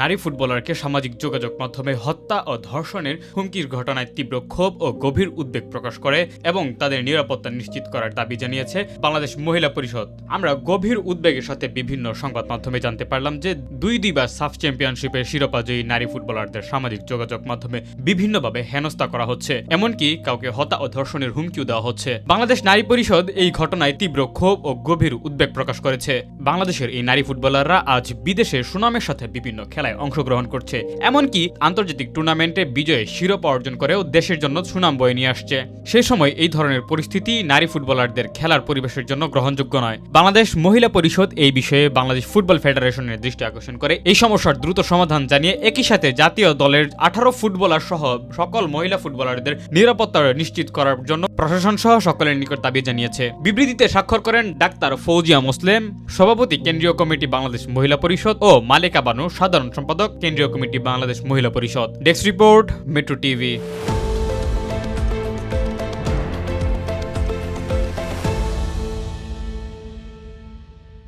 নারী ফুটবলারকে সামাজিক যোগাযোগ মাধ্যমে হত্যা ও ধর্ষণের হুমকির ঘটনায় তীব্র ক্ষোভ ও গভীর উদ্বেগ প্রকাশ করে এবং তাদের নিরাপত্তা নিশ্চিত করার দাবি জানিয়েছে বাংলাদেশ মহিলা পরিষদ। আমরা গভীর উদ্বেগের সাথে বিভিন্ন সংবাদ মাধ্যমে জানতে পারলাম যে দুই দুইবার সাফ চ্যাম্পিয়নশিপের শিরোপাজয়ী নারী ফুটবলারদের সামাজিক যোগাযোগ মাধ্যমে বিভিন্নভাবে হেনস্থা করা হচ্ছে, এমনকি কাউকে হত্যা ও ধর্ষণের হুমকিও দেওয়া হচ্ছে। বাংলাদেশ নারী পরিষদ এই ঘটনায় তীব্র ক্ষোভ ও গভীর উদ্বেগ প্রকাশ করেছে। বাংলাদেশের এই নারী ফুটবলাররা আজ বিদেশে সুনামের সাথে বিভিন্ন খেলায় অংশগ্রহণ করছে। এমনকি আন্তর্জাতিক টুর্নামেন্টে বিজয়ে শিরোপা অর্জন করেও দেশের জন্য সুনাম বয়ে নিয়ে আসছে। সে সময় এই ধরনের পরিস্থিতি নারী ফুটবলারদের খেলার পরিবেশের জন্য গ্রহণযোগ্য নয়। বাংলাদেশ মহিলা পরিষদ এই বিষয়ে বাংলাদেশ ফুটবল ফেডারেশনের দৃষ্টি আকর্ষণ করে। এই সমস্যার দ্রুত সমাধান জানিয়ে একই সাথে জাতীয় দলের আঠারো ফুটবলার সহ সকল মহিলা ফুটবলারদের নিরাপত্তা নিশ্চিত করার জন্য প্রশাসন সহ সকলের নিকট দাবি জানিয়েছে। বিবৃতিতে স্বাক্ষর করেন ডাক্তার ফৌজিয়া মুসলিম, সভাপতি কেন্দ্রীয় কমিটি বাংলাদেশ মহিলা পরিষদ ও মালিকা বানু সাধারণ সম্পাদক কেন্দ্রীয় কমিটি বাংলাদেশ মহিলা পরিষদ। Desk report metro TV